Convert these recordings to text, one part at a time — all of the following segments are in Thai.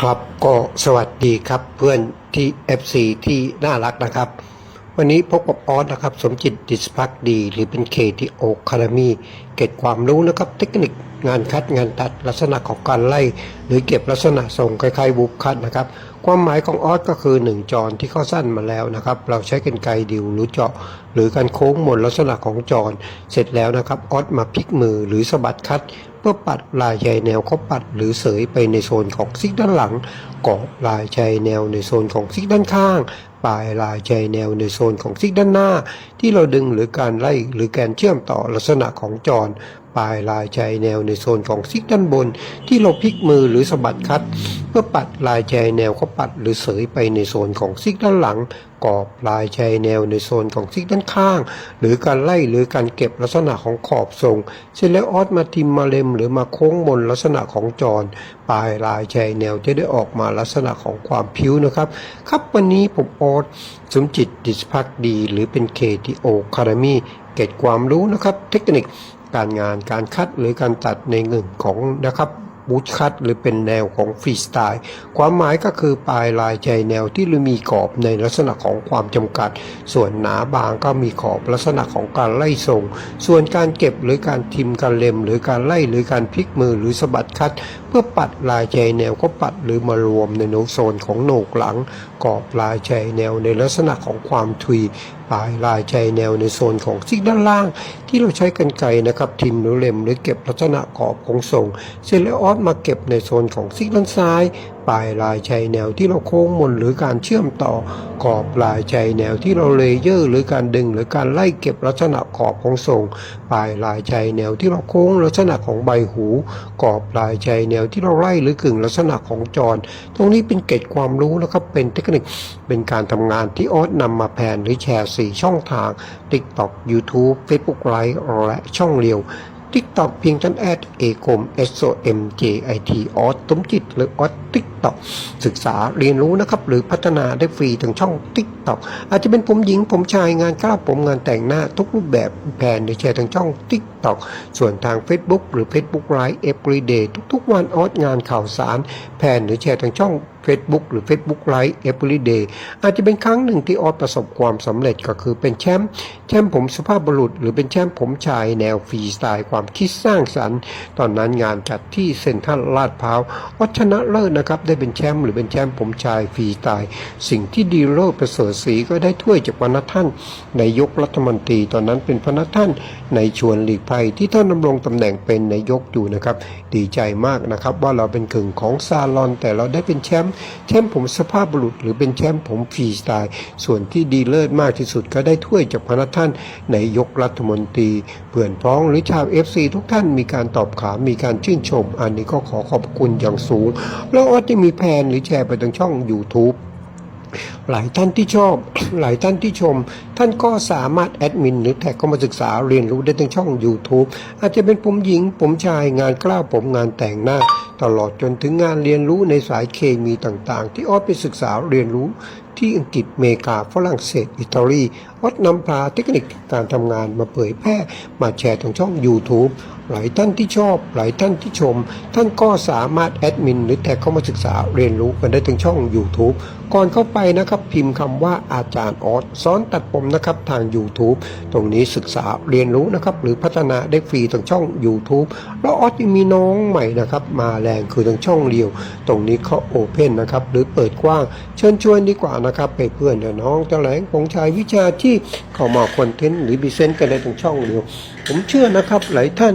ครับก็สวัสดีครับเพื่อนที่ FC ที่น่ารักนะครับ วันนี้พบกับออสนะครับ สมจิตดิสพักดี หรือเป็น KTO Academy เก็บความรู้นะครับ เทคนิคงานคัดงานตัดลักษณะของการไล่ หรือเก็บลักษณะทรงคล้ายๆบุบคัดนะครับ ความหมายของออสก็คือ 1จอนที่เข้าสั้นมาแล้วนะครับ เราใช้กันไกดิวหรือเจาะ หรือการโค้งหมดลักษณะของจอนเสร็จแล้วนะครับออสมาพลิกมือหรือสะบัดคัด เพื่อปัดลายชายแนวเขาปัด หรือเสยไปในโซนของซิกด้านหลังกอบลายชายแนวในโซนของซิกด้านข้าง ปลายลายชายแนวในโซนของซิกด้านหน้า ที่เราดึงหรือการไล่หรือการเชื่อมต่อลักษณะของจร ปลายลายชายแนวในโซนของซิกด้านบน ที่เราพลิกมือหรือสะบัดคัด เพื่อปัดลายชายแนวเขาปัดหรือเสยไปในโซนของซิกด้านหลัง กรอบลายชายแนวในโซนของซิกด้านข้าง หรือการไล่หรือการเก็บลักษณะของขอบทรงเสร็จแล้วออสมาทิมมาเล็มหรือมาโค้งบนลักษณะของจรปลายลายชายแนวจะได้ออกมาลักษณะของความผิวนะครับ ครับวันนี้ผมออสสมจิตดิสพักดี หรือเป็น KTO Academy เก็บความรู้นะครับ เทคนิค การงานการคัดหรือการตัดในเงินของนะครับบูทคัตหรือเป็นแนวของฟรีสไตล์ความหมายก็คือปลายลายใจแนวที่มีกรอบในลักษณะของความจำกัด ส่วนหนาบางก็มีขอบลักษณะของการไล่ทรงส่วนการเก็บหรือการทิมการเล็ม หรือการไล่หรือการพลิกมือหรือสะบัดคัด เพื่อปัดลายใจแนวก็ปัดหรือมารวมในโนโซนของโหนกหลังกรอบลายใจแนวในลักษณะของความทุยปลายลายใจแนวในโซนของซิกด้านล่าง ที่เราใช้กันไกนะครับทิมหรือเล็มหรือเก็บลักษณะกรอบของทรงเซเลออสมาเก็บในโซนของซิกด้านซ้าย ปลายลายชัยแนวที่เราโค้งมนหรือการเชื่อมต่อกรอบลายชัยแนวที่เราเลเยอร์หรือการดึงหรือการไล่เก็บลักษณะขอบของทรง ปลายลายชัยแนวที่เราโค้งลักษณะของใบหูกรอบลายชัยแนวที่เราไล่หรือกึ่งลักษณะของจร ตรงนี้เป็นเกร็ดความรู้นะครับเป็นเทคนิคเป็นการทำงานที่ออสนำมาแผนหรือแชร์ 4 ช่องทาง TikTok YouTube Facebook Live และช่องเรียวทิกตอกเพียงท่านแอดเอกม S O M J I T ออสสมจิตหรือออสทิกตอกศึกษาเรียนรู้นะครับหรือพัฒนาได้ฟรีทางช่องทิกตอกอาจจะเป็นผมหญิงผมชายงานกล้าผมงานแต่งหน้าทุกรูปแบบแผนหรือแชร์ทางช่องทิกตอกส่วนทาง Facebook หรือ Facebook Live Everyday ทุกๆวันออสงานข่าวสาร แผนหรือแชร์ทางช่อง Facebook หรือ Facebook Live Everyday อาจจะเป็นครั้งหนึ่งที่ออสประสบความสำเร็จก็คือเป็นแชมป์แชมป์ผมสุภาพบุรุษ หรือเป็นแชมป์ผมชายแนวฟรีสไตล์ความคิดสร้างสรรค์ ตอนนั้นงานจัดที่เซ็นทรัลลาดพร้าววัชนะเลิศนะครับได้เป็นแชมป์หรือเป็นแชมป์ผมชายฟรีสไตล์สิ่งที่ดีโลดประเสริฐศรีก็ได้ถ้วยจากพระท่านนายกรัฐมนตรีตอนนั้นเป็นพระท่านในชวนหลีกภัยที่ท่านดำรงตำแหน่งเป็นนายกอยู่นะครับ ดีใจมากนะครับว่าเราเป็นกึ่งของซาลอน แต่เราได้เป็นแชมป์แชมป์ผมสภาพบุรุษ หรือเป็นแชมป์ผมฟรีสไตล์ ส่วนที่ดีเลิศมากที่สุดก็ได้ถ้วยจากพระท่านนายกรัฐมนตรีเพื่อนพ้องหรือชาว FC ทุกท่านมีการตอบขามีการชื่นชม อันนี้ก็ขอขอบคุณอย่างสูงแล้วออสจะมีแพนหรือแชร์ไปทางช่อง YouTube หลายท่านที่ชอบ หลายท่านที่ชม ท่านก็สามารถแอดมินหรือแท็กเข้ามาศึกษาเรียนรู้ได้ทางช่อง YouTube อาจจะเป็นผมหญิง ผมชายงานกล้าวผมงานแต่งหน้า ตลอดจนถึงงานเรียนรู้ในสายเคมีต่างๆ ที่ออสไปศึกษาเรียนรู้ที่อังกฤษเมกาฝรั่งเศส อิตาลีออสนำพาเทคนิคการทำงานมาเผยแพร่ มาแชร์ทางช่อง YouTube หลายท่านที่ชอบ หลายท่านที่ชม ท่านก็สามารถแอดมินหรือแท็กเข้ามาศึกษาเรียนรู้กันได้ทางช่อง YouTube ก่อนเข้าไปนะครับพิมพ์คำว่าอาจารย์ออสสอนตัดผมนะครับทาง YouTube ตรงนี้ศึกษาเรียนรู้นะครับหรือพัฒนาได้ฟรีทางช่อง YouTube แล้วออสยังมีน้องใหม่นะครับมาแรงคือทางช่องเดียว ตรงนี้เขาโอเพนนะครับหรือเปิดกว้างเชิญชวนดีกว่านะครับไปเพื่อนเดี๋ยวน้องแถลงของชายวิชาที่เข้ามาคอนเทนต์หรือบีเซนกันได้ทางช่องเดียว ผมเชื่อนะครับหลายท่าน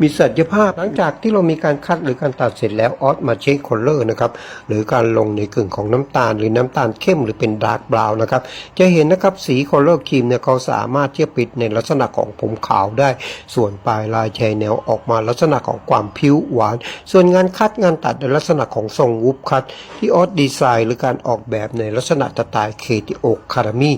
มีศักยภาพหลังจากที่เรามีการคัดหรือการตัดเสร็จแล้วออสมาเช็คคอลเลอร์นะครับหรือการลงในกึ่งของน้ำตาล หรือน้ำตาลเข้มหรือเป็นดาร์กบราวน์นะครับจะเห็นนะครับสีคอลเลอร์ครีมเนี่ยเขาสามารถที่จะปิดในลักษณะของผมขาวได้ ส่วนปลายลายชายแนวออกมาลักษณะของความผิวหวาน ส่วนงานคัดงานตัดในลักษณะของทรงวูฟคัด ที่ออสดีไซน์ หรือการออกแบบในลักษณะสไตล์เคติโอคารามี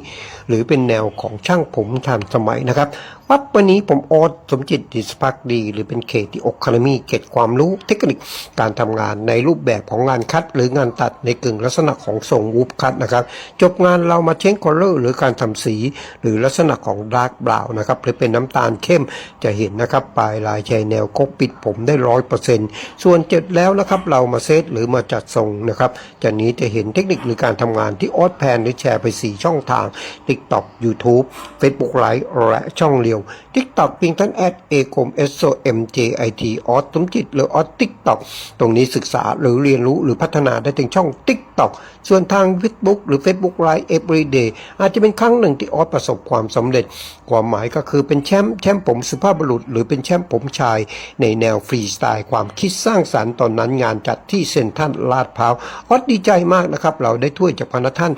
หรือเป็นแนวของช่างผมทันสมัยนะครับปั๊บวันนี้ผมออสสมจิตดิสพักดีหรือเป็นเคที่อกคามีเกตความรู้เทคนิคการทำงานในรูปแบบของงานคัด หรืองานตัดในกึ่งลักษณะของทรงวูฟคัดนะครับ จบงานเรามาเช็คคอลเลอร์หรือการทำสี หรือลักษณะของดาร์กบราวนะครับหรือเป็นน้ำตาลเข้มจะเห็นนะครับปลายลายชายแนวก็ปิดผมได้ร้อยเปอร์เซ็นต์ส่วนเจ็ดแล้วนะครับเรามาเซตหรือมาจัดทรงนะครับจากนี้จะเห็นเทคนิคหรือการทำงานที่ออสแพนหรือแชร์ไป4ช่องทาง TikTok YouTube Facebook Live และช่องเรียว TikTok เพียงท่านแอดเอกม S O M J I T อ M J I T ออสสมจิต หรือออส TikTok ตรงนี้ศึกษาหรือเรียนรู้หรือพัฒนาได้ถึงช่อง TikTok ส่วนทาง Facebook หรือ Facebook Live Everyday อาจจะเป็นครั้งหนึ่งที่ออสประสบความสำเร็จ ความหมายก็คือเป็นแชมป์แชมป์ผมสุภาพบุรุษ หรือเป็นแชมป์ผมชาย ในแนวฟรีสไตล์ความคิดสร้างสรรค์ตอนนั้นงานจัดที่เซ็นทรัลลาดพร้าวออสดีใจมากนะครับ เราได้ถ้วยจากพระท่าน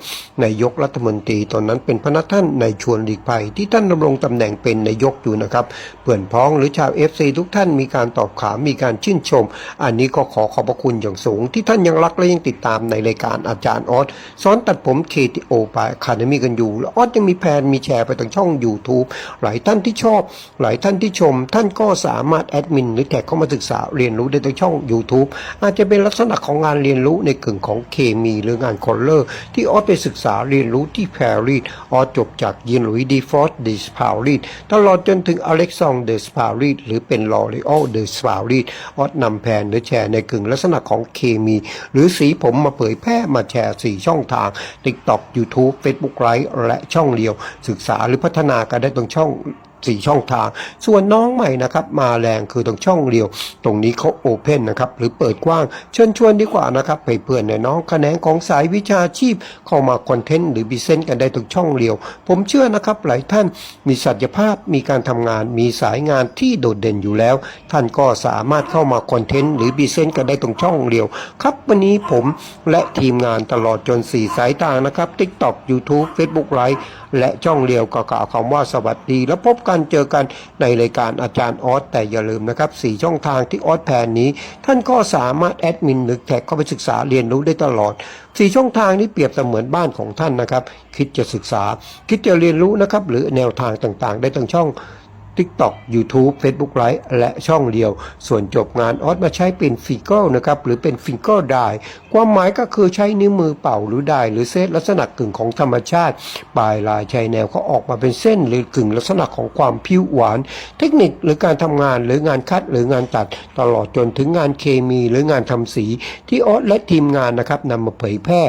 นายกรัฐมนตรีตอนนั้นเป็นพระท่านในชวนหลีกภัยที่ท่านดำรงตำแหน่งเป็นนายกอยู่นะครับเพื่อนพ้องหรือชาวเอฟซีทุกท่านมีการตอบขามมีการชื่นชม อันนี้ก็ขอขอบพระคุณอย่างสูง ที่ท่านยังรักและยังติดตามในรายการอาจารย์ออสสอนตัดผม KTO ไปคาเดมีกันอยู่ แล้วออสยังมีแพนมีแชร์ไปทางช่อง YouTube หลายท่านที่ชอบ หลายท่านที่ชม ท่านก็สามารถแอดมินหรือแท็กเข้ามาศึกษาเรียนรู้ได้ทางช่อง YouTube อาจจะเป็นลักษณะของงานเรียนรู้ในกึ่งของเคมีหรืองานคอลเลอร์ ที่ออสไปศึกษาเรียนรู้ที่แพรีสออสจบจากยินหลุยดีฟอร์ดเดสพาวรีดตลอดจนถึงอเล็กซองเดสพาวรีดหรือเป็นลอรีออลเดสวาวรีดออดนำแผนหรือแชร์ในกึ่งลักษณะของเคมี หรือสีผมมาเผยแพร่มาแชร์สี่ช่องทาง TikTok YouTube Facebook Live และช่องเดียว ศึกษาหรือพัฒนากันได้ตรงช่อง สี่ช่องทาง ส่วนน้องใหม่นะครับมาแรงคือตรงช่องเดียว ตรงนี้เขาโอเพนนะครับหรือเปิดกว้าง เชิญชวนดีกว่านะครับไปเพื่อนในน้องแขนงของสายวิชาชีพ เข้ามาคอนเทนต์หรือบิเซนกันได้ตรงช่องเดียว ผมเชื่อนะครับหลายท่านมีศักยภาพมีการทำงาน มีสายงานที่โดดเด่นอยู่แล้ว ท่านก็สามารถเข้ามาคอนเทนต์หรือบิเซนกันได้ตรงช่องเดียว ครับวันนี้ผมและทีมงานตลอดจนสี่สายทางนะครับ TikTok YouTube Facebook Live และช่องเดียวก็กล่าวคำว่าสวัสดี แล้วพบกันเจอกันในรายการอาจารย์ออสแต่อย่าลืมนะครับสี่ช่องทางที่ออสแพนนี้ ท่านก็สามารถแอดมินหรือแท็กเข้าไปศึกษาเรียนรู้ได้ตลอดสี่ช่องทางนี้เปรียบเสมือนบ้านของท่านนะครับ คิดจะศึกษา คิดจะเรียนรู้นะครับหรือแนวทางต่างๆ ได้ทั้งช่อง TikTok YouTube Facebook Live และช่องเดียว ส่วนจบงานออสมาใช้เป็นฟิงเกิลนะครับหรือเป็นฟิงเกิลได้ ความหมายก็คือใช้นิ้วมือเป่าหรือได้หรือเซตลักษณะกึ่งของธรรมชาติ ปลายลายชายแนวเขาออกมาเป็นเส้น หรือกึ่งลักษณะของความผิวหวาน เทคนิคหรือการทำงานหรืองานคัดหรืองานตัด ตลอดจนถึงงานเคมีหรืองานทำสี ที่ออสและทีมงานนะครับนำมาเผยแพร่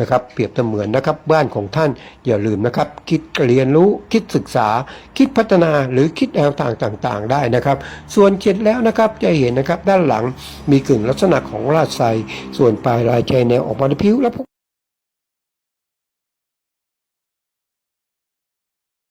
นะครับ เปรียบเสมือนนะครับบ้านของท่านอย่าลืมนะครับ คิดเรียนรู้คิดศึกษา คิดพัฒนาหรือคิดแนวทางต่างๆ ได้นะครับ ส่วนเข็จแล้วนะครับจะเห็นนะครับด้านหลังมีกึ่งลักษณะของราดไซส่วนปลายลายชายแนวออกมาในผิวและพวก